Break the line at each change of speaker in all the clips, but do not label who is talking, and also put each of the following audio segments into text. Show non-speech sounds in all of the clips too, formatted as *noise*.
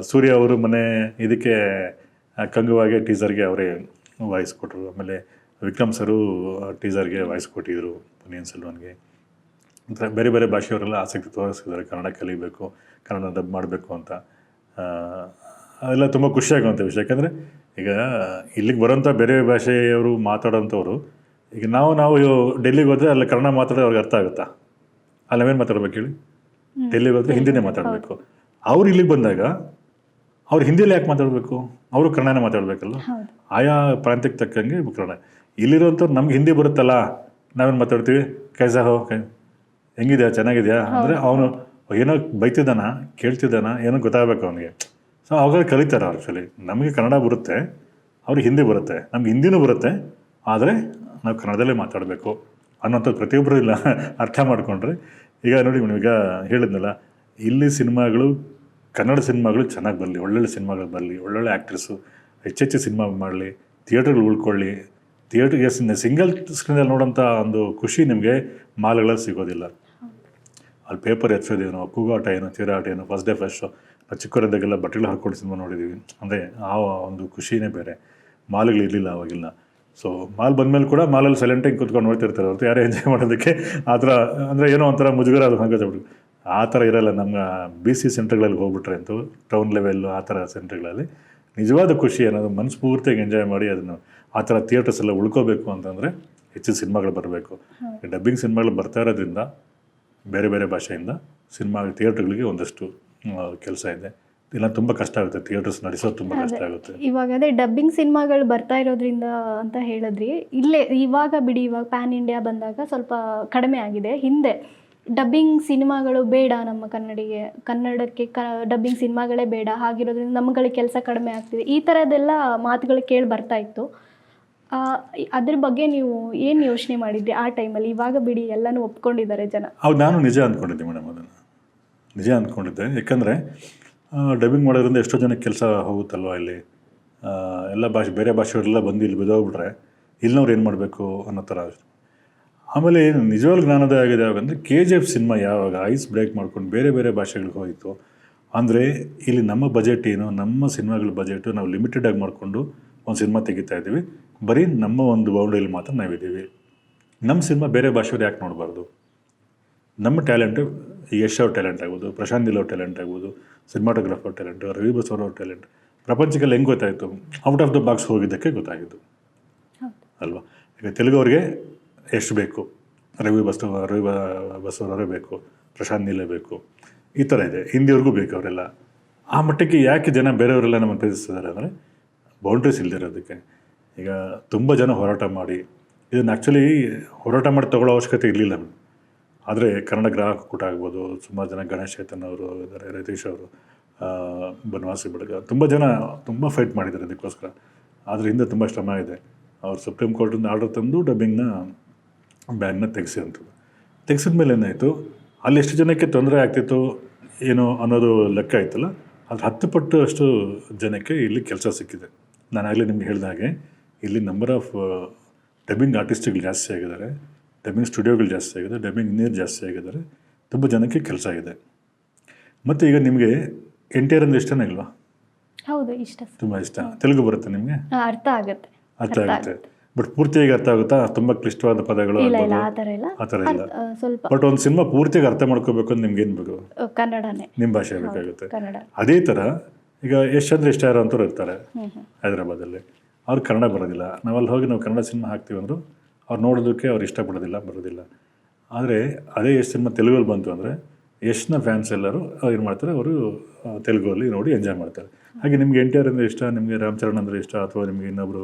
ಸೂರ್ಯ ಅವರು ಮನೆ ಇದಕ್ಕೆ ಕಂಗುವಾಗೆ ಟೀಸರ್ಗೆ ಅವರೇ ವಾಯ್ಸ್ ಕೊಟ್ಟರು ಆಮೇಲೆ ವಿಕ್ರಮ್ ಸರು ಟೀಸರ್ಗೆ ವಾಯ್ಸ್ ಕೊಟ್ಟಿದ್ದರು ಪುನಿಯನ್ ಸೆಲ್ವನ್ಗೆ. ಒಂಥರ ಬೇರೆ ಬೇರೆ ಭಾಷೆಯವರೆಲ್ಲ ಆಸಕ್ತಿ ತೋರಿಸಿದ್ದಾರೆ ಕನ್ನಡ ಕಲಿಬೇಕು ಕನ್ನಡ ಡಬ್ ಮಾಡಬೇಕು ಅಂತ. ಅದೆಲ್ಲ ತುಂಬ ಖುಷಿಯಾಗುವಂಥ ವಿಷಯ. ಯಾಕಂದರೆ ಈಗ ಇಲ್ಲಿಗೆ ಬರೋಂಥ ಬೇರೆ ಭಾಷೆಯವರು ಮಾತಾಡೋಂಥವ್ರು ಈಗ ನಾವು ನಾವು ಡೆಲ್ಲಿಗೆ ಹೋದರೆ ಅಲ್ಲಿ ಕನ್ನಡ ಮಾತಾಡೋದು ಅವ್ರಿಗೆ ಅರ್ಥ ಆಗುತ್ತಾ? ಅಲ್ಲಿ ನಾವೇನು ಮಾತಾಡ್ಬೇಕು ಹೇಳಿ? ಡೆಲ್ಲಿಗೆ ಹೋದರೆ ಹಿಂದಿನೇ ಮಾತಾಡಬೇಕು. ಅವ್ರು ಇಲ್ಲಿಗೆ ಬಂದಾಗ ಅವ್ರು ಹಿಂದಿಯಲ್ಲಿ ಯಾಕೆ ಮಾತಾಡಬೇಕು? ಅವರು ಕನ್ನಡನೇ ಮಾತಾಡಬೇಕಲ್ಲ ಆಯಾ ಪ್ರಾಂತ್ಯಕ್ಕೆ ತಕ್ಕಂಗೆ ಕನ್ನಡ ಇಲ್ಲಿರೋಂಥವ್ರು ನಮ್ಗೆ ಹಿಂದಿ ಬರುತ್ತಲ್ಲ ನಾವೇನು ಮಾತಾಡ್ತೀವಿ? ಕೈಸ ಹೋ ಕೈ. ಹೆಂಗಿದ್ಯಾ? ಚೆನ್ನಾಗಿದ್ಯಾ? ಅಂದರೆ ಅವನು ಏನೋ ಬೈತಿದ್ದಾನ ಕೇಳ್ತಿದ್ದಾನ ಏನೋ ಗೊತ್ತಾಗಬೇಕು ಅವನಿಗೆ. ಸೊ ಅವಾಗ ಕಲಿತಾರೆ ಅವ್ರು ಆ್ಯಕ್ಚುಲಿ ನಮಗೆ ಕನ್ನಡ ಬರುತ್ತೆ ಅವ್ರಿಗೆ ಹಿಂದಿ ಬರುತ್ತೆ ನಮ್ಗೆ ಹಿಂದಿನೂ ಬರುತ್ತೆ ಆದರೆ ನಾವು ಕನ್ನಡದಲ್ಲೇ ಮಾತಾಡಬೇಕು ಅನ್ನೋಂಥದ್ದು ಪ್ರತಿಯೊಬ್ಬರೂ ಇಲ್ಲ. *laughs* ಅರ್ಥ ಮಾಡಿಕೊಂಡ್ರೆ. ಈಗ ನೋಡಿ ಈಗ ಹೇಳಿದ್ನಲ್ಲ ಇಲ್ಲಿ ಸಿನಿಮಾಗಳು ಕನ್ನಡ ಸಿನಿಮಾಗಳು ಚೆನ್ನಾಗಿ ಬರಲಿ, ಒಳ್ಳೊಳ್ಳೆ ಸಿನಿಮಾಗಳು ಬರಲಿ, ಒಳ್ಳೊಳ್ಳೆ ಆ್ಯಕ್ಟ್ರೆಸ್ಸು ಹೆಚ್ಚೆಚ್ಚು ಸಿನಿಮಾ ಮಾಡಲಿ ಥಿಯೇಟ್ರ್ಗಳು ಉಳ್ಕೊಳ್ಳಿ. ಥಿಯೇಟ್ರಿಗೆ ಸಿಂಗಲ್ ಸ್ಕ್ರೀನಲ್ಲಿ ನೋಡೋಂಥ ಒಂದು ಖುಷಿ ನಿಮಗೆ ಮಾಲ್ಗಳಲ್ಲಿ ಸಿಗೋದಿಲ್ಲ. ಅಲ್ಲಿ ಪೇಪರ್ ಎತ್ಸೋದೇನೋ, ಕೂಗಾಟ ಏನೋ, ತೀರಾಟ ಏನೋ ಫಸ್ಟ್ ಡೇ ಫಸ್ಟ್ ಶೋ ನಾವು ಚಿಕ್ಕವರಿದ್ದಾಗೆಲ್ಲ ಬಟ್ಟೆಗಳು ಹಾಕ್ಕೊಂಡು ಸಿನಿಮಾ ನೋಡಿದ್ದೀವಿ ಅಂದರೆ ಆ ಒಂದು ಖುಷಿನೇ ಬೇರೆ. ಮಾಲ್ಗಳು ಇರಲಿಲ್ಲ ಅವಾಗಿಲ್ಲ. ಸೊ ಮಾಲ್ ಬಂದಮೇಲೆ ಕೂಡ ಮಾಲಲ್ಲಿ ಸೈಲೆಂಟಾಗಿ ಕೂತ್ಕೊಂಡು ನೋಡ್ತಿರ್ತಾರೆ ಹೊರತು ಯಾರೇ ಎಂಜಾಯ್ ಮಾಡೋದಕ್ಕೆ. ಆ ಥರ, ಅಂದರೆ ಏನೋ ಒಂಥರ ಮುಜುಗರ ಅದು ಹಂಗೆ ಆ ಥರ ಇರಲ್ಲ ನಮ್ಮ ಬಿ ಸಿ ಸೆಂಟ್ರ್ಗಳಲ್ಲಿ ಹೋಗ್ಬಿಟ್ರೆ ಅಂತೂ ಟೌನ್ ಲೆವೆಲ್ಲು ಆ ಥರ ಸೆಂಟ್ರ್ಗಳಲ್ಲಿ ನಿಜವಾದ ಖುಷಿ ಅನ್ನೋದು ಮನಸ್ಫೂರ್ತಿಯಾಗಿ ಎಂಜಾಯ್ ಮಾಡಿ ಅದನ್ನು ಆ ಥರ ಥಿಯೇಟರ್ಸ್ ಎಲ್ಲ ಉಳ್ಕೋಬೇಕು ಅಂತಂದರೆ ಹೆಚ್ಚು ಸಿನಿಮಾಗಳು ಬರಬೇಕು. ಡಬ್ಬಿಂಗ್ ಸಿನಿಮಾಗಳು ಬರ್ತಾ ಇರೋದ್ರಿಂದ ಬೇರೆ ಬೇರೆ ಭಾಷೆಯಿಂದ ಸಿನಿಮಾ ಥಿಯೇಟ್ರ್ಗಳಿಗೆ ಒಂದಷ್ಟು ಕೆಲಸ ಇದೆ. ಇಲ್ಲ ತುಂಬ ಕಷ್ಟ ಆಗುತ್ತೆ ಥಿಯೇಟರ್ಸ್ ನಡೆಸೋದು ತುಂಬ ಕಷ್ಟ ಆಗುತ್ತೆ.
ಇವಾಗ ಅದೇ ಡಬ್ಬಿಂಗ್ ಸಿನಿಮಾಗಳು ಬರ್ತಾ ಇರೋದ್ರಿಂದ ಅಂತ ಹೇಳಿದ್ರಿ. ಇಲ್ಲೇ ಇವಾಗ ಬಿಡಿ ಇವಾಗ ಪ್ಯಾನ್ ಇಂಡಿಯಾ ಬಂದಾಗ ಸ್ವಲ್ಪ ಕಡಿಮೆ ಆಗಿದೆ. ಹಿಂದೆ ಡಬ್ಬಿಂಗ್ ಸಿನಿಮಾಗಳು ಬೇಡ ನಮ್ಮ ಕನ್ನಡಿಗೆ, ಕನ್ನಡಕ್ಕೆ ಕ ಡಬ್ಬಿಂಗ್ ಸಿನಿಮಾಗಳೇ ಬೇಡ, ಹಾಗಿರೋದ್ರಿಂದ ನಮ್ಗಳಿಗೆ ಕೆಲಸ ಕಡಿಮೆ ಆಗ್ತಿದೆ. ಈ ಥರದ್ದೆಲ್ಲ ಮಾತುಗಳು ಕೇಳಿ ಬರ್ತಾ ಇತ್ತು. ಅದ್ರ ಬಗ್ಗೆ ನೀವು ಏನು ಯೋಚನೆ ಮಾಡಿದ್ರಿ ಆ ಟೈಮಲ್ಲಿ ಇವಾಗ ಬಿಡಿ, ಎಲ್ಲನೂ ಒಪ್ಕೊಂಡಿದ್ದಾರೆ ಜನ.
ಹೌದು, ನಾನು ನಿಜ ಅಂದ್ಕೊಂಡಿದ್ದೆ ಮೇಡಮ್ ಅದನ್ನು. ನಿಜ ಅಂದ್ಕೊಂಡಿದ್ದೆ ಯಾಕಂದರೆ ಡಬ್ಬಿಂಗ್ ಮಾಡೋದ್ರಿಂದ ಎಷ್ಟೋ ಜನಕ್ಕೆ ಕೆಲಸ ಹೋಗುತ್ತಲ್ವ ಇಲ್ಲಿ? ಎಲ್ಲ ಭಾಷೆ, ಬೇರೆ ಭಾಷೆಯವರೆಲ್ಲ ಬಂದು ಇಲ್ಲಿ ಬಿದ್ದೋಗ್ಬಿಟ್ರೆ ಇಲ್ಲಿನವ್ರು ಏನು ಮಾಡಬೇಕು ಅನ್ನೋ ಥರ ಆಮೇಲೆ ಏನು ನಿಜವಾಗ್ಲೂ ಜ್ಞಾನೋದಯ ಆಗಿದೆ ಯಾವಾಗಂದರೆ ಕೆ ಜಿ ಎಫ್ ಸಿನಿಮಾ ಯಾವಾಗ ಐಸ್ ಬ್ರೇಕ್ ಮಾಡ್ಕೊಂಡು ಬೇರೆ ಬೇರೆ ಭಾಷೆಗಳಿಗೆ ಹೋಯಿತು ಅಂದರೆ ಇಲ್ಲಿ ನಮ್ಮ ಬಜೆಟ್ ಏನು ನಮ್ಮ ಸಿನಿಮಾಗಳ ಬಜೆಟು ನಾವು ಲಿಮಿಟೆಡ್ ಆಗಿ ಮಾಡಿಕೊಂಡು ಒಂದು ಸಿನಿಮಾ ತೆಗಿತಾ ಇದ್ದೀವಿ. ಬರೀ ನಮ್ಮ ಒಂದು ಬೌಂಡ್ರಿಯಲ್ಲಿ ಮಾತ್ರ ನಾವಿದ್ದೀವಿ. ನಮ್ಮ ಸಿನಿಮಾ ಬೇರೆ ಭಾಷೆಯವ್ರು ಯಾಕೆ ನೋಡಬಾರ್ದು? ನಮ್ಮ ಟ್ಯಾಲೆಂಟು ಯಶ್ ಅವ್ರ ಟ್ಯಾಲೆಂಟ್ ಆಗ್ಬೋದು ಪ್ರಶಾಂತ್ ಅವ್ರ ಟ್ಯಾಲೆಂಟ್ ಆಗ್ಬೋದು ಸಿನಿಮಾಟೋಗ್ರಾಫರ್ ಟ್ಯಾಲೆಂಟ್ ರವಿ ಬಸ್ ಅವ್ರ ಟ್ಯಾಲೆಂಟ್ ಪ್ರಪಂಚಕ್ಕೆಲ್ಲ ಹೆಂಗೆ ಗೊತ್ತಾಯಿತು? ಔಟ್ ಆಫ್ ದ ಬಾಕ್ಸ್ ಹೋಗಿದ್ದಕ್ಕೆ ಗೊತ್ತಾಗಿದ್ದು. ಅಲ್ವಾ? ಈಗ ತೆಲುಗವ್ರಿಗೆ ಎಷ್ಟು ಬೇಕು? ರವಿ ಬಸ್, ರವಿ ಬಸವರವರೇ ಬೇಕು, ಪ್ರಶಾಂತ್ ನೀಲೇ ಬೇಕು. ಈ ಥರ ಇದೆ. ಹಿಂದಿಯವ್ರಿಗೂ ಬೇಕು ಅವರೆಲ್ಲ. ಆ ಮಟ್ಟಕ್ಕೆ ಯಾಕೆ ಜನ ಬೇರೆಯವರೆಲ್ಲ ನಮ್ಮನ್ನು ಪ್ರೀತಿಸ್ತಿದ್ದಾರೆ ಅಂದರೆ ಬೌಂಡ್ರೀಸ್ ಇಲ್ದಿರೋದಕ್ಕೆ ಈಗ ತುಂಬ ಜನ ಹೋರಾಟ ಮಾಡಿ, ಇದನ್ನು ಆ್ಯಕ್ಚುಲಿ ಹೋರಾಟ ಮಾಡಿ ತಗೊಳ್ಳೋ ಅವಶ್ಯಕತೆ ಇರಲಿಲ್ಲ ಆದರೆ ಕನ್ನಡ ಗ್ರಾಹಕ ಕೂಟ ಆಗ್ಬೋದು ಸುಮಾರು ಜನ ಗಣೇಶ್ ಚೇತನ್ ಅವರು ಇದ್ದಾರೆ, ರತೀಶ್ ಅವರು ಬನವಾಸಿ ಬಡಗ ತುಂಬ ಜನ ತುಂಬ ಫೈಟ್ ಮಾಡಿದ್ದಾರೆ ಅದಕ್ಕೋಸ್ಕರ ಆದರೆ ಹಿಂದೆ ತುಂಬ ಶ್ರಮ ಇದೆ. ಅವ್ರು ಸುಪ್ರೀಂ ಕೋರ್ಟಿಂದ ಆರ್ಡರ್ ತಂದು ಡಬ್ಬಿಂಗ್ನ ಬ್ಯಾನ್ನ ತೆಗೆಸಿದಂಥದ್ದು ತೆಗೆಸಿದ ಮೇಲೆ ಏನಾಯಿತು? ಅಲ್ಲಿ ಎಷ್ಟು ಜನಕ್ಕೆ ತೊಂದರೆ ಆಗ್ತಿತ್ತು ಏನು ಅನ್ನೋದು ಲೆಕ್ಕ ಆಯ್ತಲ್ಲ? ಅದು ಹತ್ತು ಪಟ್ಟು ಅಷ್ಟು ಜನಕ್ಕೆ ಇಲ್ಲಿ ಕೆಲಸ ಸಿಕ್ಕಿದೆ. ನಾನು ಆಗಲೇ ನಿಮ್ಗೆ ಹೇಳಿದ ಹಾಗೆ ಇಲ್ಲಿ ನಂಬರ್ ಆಫ್ ಡಬ್ಬಿಂಗ್ ಆರ್ಟಿಸ್ಟ್ಗಳು ಜಾಸ್ತಿ ಆಗಿದ್ದಾರೆ. ಡಬ್ಬಿಂಗ್ ಸ್ಟುಡಿಯೋಗಳು ಜಾಸ್ತಿ ಆಗಿದೆ ಡಬ್ಬಿಂಗ್ ಇಂಜಿನಿಯರ್ ಜಾಸ್ತಿ ಆಗಿದ್ದಾರೆ. ತುಂಬ ಜನಕ್ಕೆ ಕೆಲಸ ಇದೆ ಮತ್ತು ಈಗ ನಿಮಗೆ ಎನ್ ಟಿ ಆರ್ ಅಂದರೆ ಇಷ್ಟನೇ ಇಲ್ವಾ?
ಹೌದು ಇಷ್ಟ.
ತುಂಬ ಇಷ್ಟ. ತೆಲುಗು ಬರುತ್ತೆ ನಿಮಗೆ?
ಅರ್ಥ ಆಗುತ್ತೆ.
ಅರ್ಥ ಆಗುತ್ತೆ. ಬಟ್ ಪೂರ್ತಿಯಾಗಿ ಅರ್ಥ ಆಗುತ್ತಾ? ತುಂಬಾ ಕ್ಲಿಷ್ಟವಾದ ಪದಗಳು
ಇಲ್ಲ ಇಲ್ಲ
ಆಗ್ಬೋದು.
ಆ ಥರ ಇಲ್ಲ.
ಆ ಥರ ಇಲ್ಲ
ಸ್ವಲ್ಪ
ಬಟ್ ಒಂದು ಸಿನಿಮಾ ಪೂರ್ತಿಯಾಗಿ ಅರ್ಥ ಮಾಡ್ಕೋಬೇಕು ಅಂತ ನಿಮ್ಗೆ ಏನು ಬೇಕು?
ಕನ್ನಡನೇ.
ನಿಮ್ಮ ಭಾಷೆ ಬೇಕಾಗುತ್ತೆ.
ಕನ್ನಡ.
ಅದೇ ಥರ ಈಗ ಯಶ್ ಅಂದ್ರೆ ಇಷ್ಟ ಇರೋ ಅಂತವ್ರು ಇರ್ತಾರೆ ಹೈದರಾಬಾದಲ್ಲಿ. ಅವ್ರು ಕನ್ನಡ ಬರೋದಿಲ್ಲ. ನಾವು ಅಲ್ಲಿ ಹೋಗಿ ನಾವು ಕನ್ನಡ ಸಿನಿಮಾ ಹಾಕ್ತೀವಿ ಅಂದ್ರೆ ಅವ್ರು ನೋಡೋದಕ್ಕೆ ಅವ್ರು ಇಷ್ಟಪಡೋದಿಲ್ಲ ಬರೋದಿಲ್ಲ. ಆದರೆ ಅದೇ ಎಷ್ಟು ಸಿನಿಮಾ ತೆಲುಗಲ್ಲಿ ಬಂತು ಅಂದರೆ ಯಶ್ನ ಫ್ಯಾನ್ಸ್ ಎಲ್ಲರೂ ಏನು ಮಾಡ್ತಾರೆ? ಅವರು ತೆಲುಗಲ್ಲಿ ನೋಡಿ ಎಂಜಾಯ್ ಮಾಡ್ತಾರೆ. ಹಾಗೆ ನಿಮಗೆ ಎನ್ ಟಿ ಆರ್ ಅಂದರೆ ಇಷ್ಟ, ನಿಮಗೆ ರಾಮಚರಣ್ ಅಂದರೆ ಇಷ್ಟ, ಅಥವಾ ನಿಮಗೆ ಇನ್ನೊಬ್ಬರು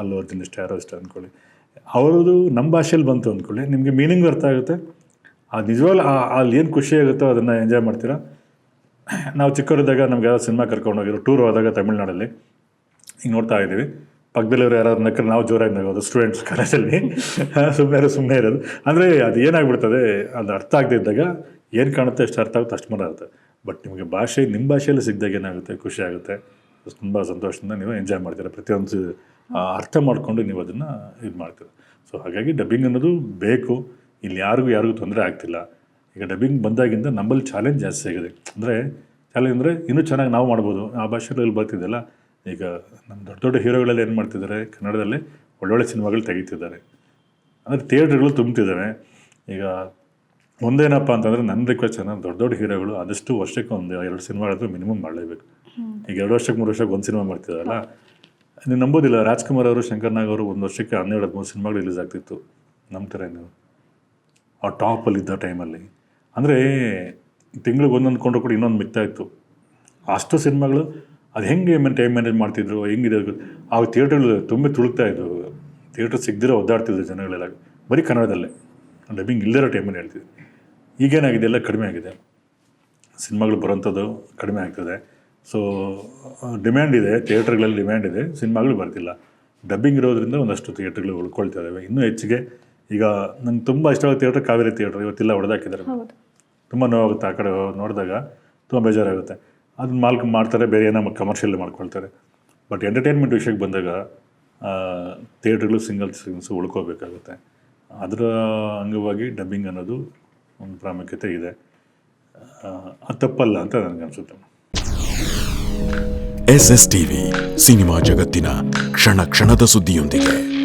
ಅಲ್ಲು ಅರ್ಜುನ್ ಇಷ್ಟ, ಯಾರೋ ಇಷ್ಟ ಅಂದ್ಕೊಳ್ಳಿ ಅವ್ರದ್ದು ನಮ್ಮ ಭಾಷೆಯಲ್ಲಿ ಬಂತು ಅಂದ್ಕೊಳ್ಳಿ ನಿಮಗೆ ಮೀನಿಂಗ್ ಅರ್ಥ ಆಗುತ್ತೆ. ಆ ನಿಜವಾಗ್ಲೂ ಅಲ್ಲಿ ಏನು ಖುಷಿ ಆಗುತ್ತೋ ಅದನ್ನು ಎಂಜಾಯ್ ಮಾಡ್ತೀರಾ? ನಾವು ಚಿಕ್ಕವರಿದ್ದಾಗ ನಮ್ಗೆ ಯಾವ ಸಿನಿಮಾ ಕರ್ಕೊಂಡು ಹೋಗಿರೋ ಟೂರ್ ಹೋದಾಗ ತಮಿಳ್ನಾಡಲ್ಲಿ. ಈಗ ನೋಡ್ತಾ ಇದ್ದೀವಿ. ಪಕ್ಕದಲ್ಲಿವ್ರು ಯಾರಾದ್ರು ನಕ್ಕರೆ ನಾವು ಜೋರಾಗಿ ನಗೋದು ಸ್ಟೂಡೆಂಟ್ಸ್ ಕಾಲೇಜಲ್ಲಿ. *laughs* ಸುಮ್ಮನೆ ಸುಮ್ಮನೆ ಇರೋದು. ಅಂದರೆ ಅದು ಏನಾಗ್ಬಿಡ್ತದೆ, ಅದು ಅರ್ಥ ಆಗದಿದ್ದಾಗ ಏನು ಕಾಣುತ್ತೆ, ಎಷ್ಟು ಅರ್ಥ ಆಗುತ್ತೆ ಅಷ್ಟು ಆಗುತ್ತೆ ಬಟ್ ನಿಮಗೆ ಭಾಷೆ, ನಿಮ್ಮ ಭಾಷೆಯಲ್ಲಿ ಸಿಗ್ದಾಗ ಏನಾಗುತ್ತೆ? ಖುಷಿ ಆಗುತ್ತೆ. ತುಂಬ ಸಂತೋಷದಿಂದ ನೀವು ಎಂಜಾಯ್ ಮಾಡ್ತೀರ. ಪ್ರತಿಯೊಂದು ಅರ್ಥ ಮಾಡಿಕೊಂಡು ನೀವು ಅದನ್ನು ಇದು ಮಾಡ್ತೀರ. ಸೊ ಹಾಗಾಗಿ ಡಬ್ಬಿಂಗ್ ಅನ್ನೋದು ಬೇಕು. ಇಲ್ಲಿ ಯಾರಿಗೂ ಯಾರಿಗೂ ತೊಂದರೆ ಆಗ್ತಿಲ್ಲ. ಈಗ ಡಬ್ಬಿಂಗ್ ಬಂದಾಗಿಂದ ನಮ್ಮಲ್ಲಿ ಚಾಲೆಂಜ್ ಜಾಸ್ತಿ ಆಗಿದೆ. ಅಂದರೆ ಚಾಲೆಂಜ್ ಅಂದರೆ ಇನ್ನೂ ಚೆನ್ನಾಗಿ ನಾವು ಮಾಡ್ಬೋದು. ಆ ಭಾಷೆಗಳಲ್ಲಿ ಬರ್ತಿದ್ದಲ್ಲ ಈಗ ನಮ್ಮ ದೊಡ್ಡ ದೊಡ್ಡ ಹೀರೋಗಳಲ್ಲಿ ಏನು ಮಾಡ್ತಿದ್ದಾರೆ? ಕನ್ನಡದಲ್ಲಿ ಒಳ್ಳೊಳ್ಳೆ ಸಿನಿಮಾಗಳು ತೆಗಿತಿದ್ದಾರೆ. ಅಂದರೆ ಥಿಯೇಟ್ರ್ಗಳು ತುಂಬ್ತಿದ್ದಾವೆ. ಈಗ ಒಂದೇನಪ್ಪ ಅಂತಂದರೆ ನನ್ನ ರಿಕ್ವೆಸ್ಟ್ ಏನಂದ್ರೆ ದೊಡ್ಡ ದೊಡ್ಡ ಹೀರೋಗಳು ಆದಷ್ಟು ವರ್ಷಕ್ಕೆ ಒಂದು ಎರಡು ಸಿನಿಮಾ ಆದರೂ ಮಿನಿಮಮ್ ಮಾಡಲೇಬೇಕು. ಈಗ ಎರಡು ವರ್ಷಕ್ಕೆ ಮೂರು ವರ್ಷಕ್ಕೆ ಒಂದು ಸಿನಿಮಾ ಮಾಡ್ತಿದ್ದಾರಲ್ಲ ನೀವು ನಂಬೋದಿಲ್ಲ ರಾಜ್ಕುಮಾರ್ ಅವರು ಶಂಕರ್ ನಾಗ್ ಅವರು ಒಂದು ವರ್ಷಕ್ಕೆ ಹನ್ನೆರಡು ಹದಿಮೂರು ಸಿನಿಮಾಗಳು ರಿಲೀಸ್ ಆಗ್ತಿತ್ತು. ನಂಬ್ತಾರೆ ನೀವು ಆ ಟಾಪಲ್ಲಿದ್ದ ಟೈಮಲ್ಲಿ ಅಂದರೆ ತಿಂಗಳಿಗೆ ಒಂದೊಂದು ಕೊಂಡು ಕೂಡ ಇನ್ನೊಂದು ಮಿತ್ತಾಯಿತ್ತು ಅಷ್ಟು ಸಿನಿಮಾಗಳು ಅದು ಹೆಂಗೆ ಮೇನ್ ಟೈಮ್ ಮ್ಯಾನೇಜ್ ಮಾಡ್ತಿದ್ರು ಹೆಂಗಿದೆ ಅದು? ಆ ಥಿಯೇಟ್ರಲ್ಲಿ ತುಂಬ ತುಳುಕ್ತಾ ಇದ್ದವು ಥಿಯೇಟ್ರ್ ಸಿಗದಿರೋ ಒದ್ದಾಡ್ತಿದ್ರು ಜನಗಳೆಲ್ಲ. ಬರೀ ಕನ್ನಡದಲ್ಲೇ. ಡಬ್ಬಿಂಗ್ ಇಲ್ಲದಿರೋ ಟೈಮಲ್ಲಿ ಹೇಳ್ತಿದ್ದೆ ಈಗೇನಾಗಿದೆ? ಎಲ್ಲ ಕಡಿಮೆ ಆಗಿದೆ. ಸಿನಿಮಾಗಳು ಬರೋಂಥದ್ದು ಕಡಿಮೆ ಆಗ್ತದೆ. ಸೊ ಡಿಮ್ಯಾಂಡ್ ಇದೆ. ಥಿಯೇಟ್ರ್ಗಳಲ್ಲಿ ಡಿಮ್ಯಾಂಡ್ ಇದೆ. ಸಿನಿಮಾಗಳು ಬರ್ತಿಲ್ಲ. ಡಬ್ಬಿಂಗ್ ಇರೋದ್ರಿಂದ ಒಂದಷ್ಟು ಥಿಯೇಟ್ರ್ಗಳು ಉಳ್ಕೊಳ್ತಾ ಇದ್ದಾವೆ ಇನ್ನೂ ಹೆಚ್ಚಿಗೆ ಈಗ ನಂಗೆ ತುಂಬ ಇಷ್ಟವಾದ ಥಿಯೇಟ್ರ್ ಕಾವೇರಿ ಥಿಯೇಟ್ರ್. ಇವತ್ತಿಲ್ಲ ಹೊಡೆದಾಕಿದ್ದಾರೆ. ತುಂಬ ನೋವಾಗುತ್ತೆ ಆ ಕಡೆ ನೋಡಿದಾಗ. ತುಂಬ ಬೇಜಾರಾಗುತ್ತೆ. ಅದನ್ನ ಮಾಲ್ಕ್ ಮಾಡ್ತಾರೆ ಬೇರೆ ಏನೋ ಕಮರ್ಷಿಯಲ್ ಮಾಡ್ಕೊಳ್ತಾರೆ. ಬಟ್ ಎಂಟರ್ಟೈನ್ಮೆಂಟ್ ವಿಷಯಕ್ಕೆ ಬಂದಾಗ ಥಿಯೇಟ್ರ್ಗಳು ಸಿಂಗಲ್ ಸ್ಕ್ರೀನ್ಸ್ ಉಳ್ಕೋಬೇಕಾಗುತ್ತೆ. ಅದರ ಅಂಗವಾಗಿ ಡಬ್ಬಿಂಗ್ ಅನ್ನೋದು ಒಂದು ಪ್ರಾಮುಖ್ಯತೆ ಇದೆ. ಅದು ತಪ್ಪಲ್ಲ ಅಂತ ನನಗೆ ಅನಿಸುತ್ತೆ.
ಎಸ್ ಎಸ್ ಟಿವಿ ಸಿನಿಮಾ ಜಗತ್ತಿನ ಕ್ಷಣ ಕ್ಷಣದ ಸುದ್ದಿಯೊಂದಿಗೆ.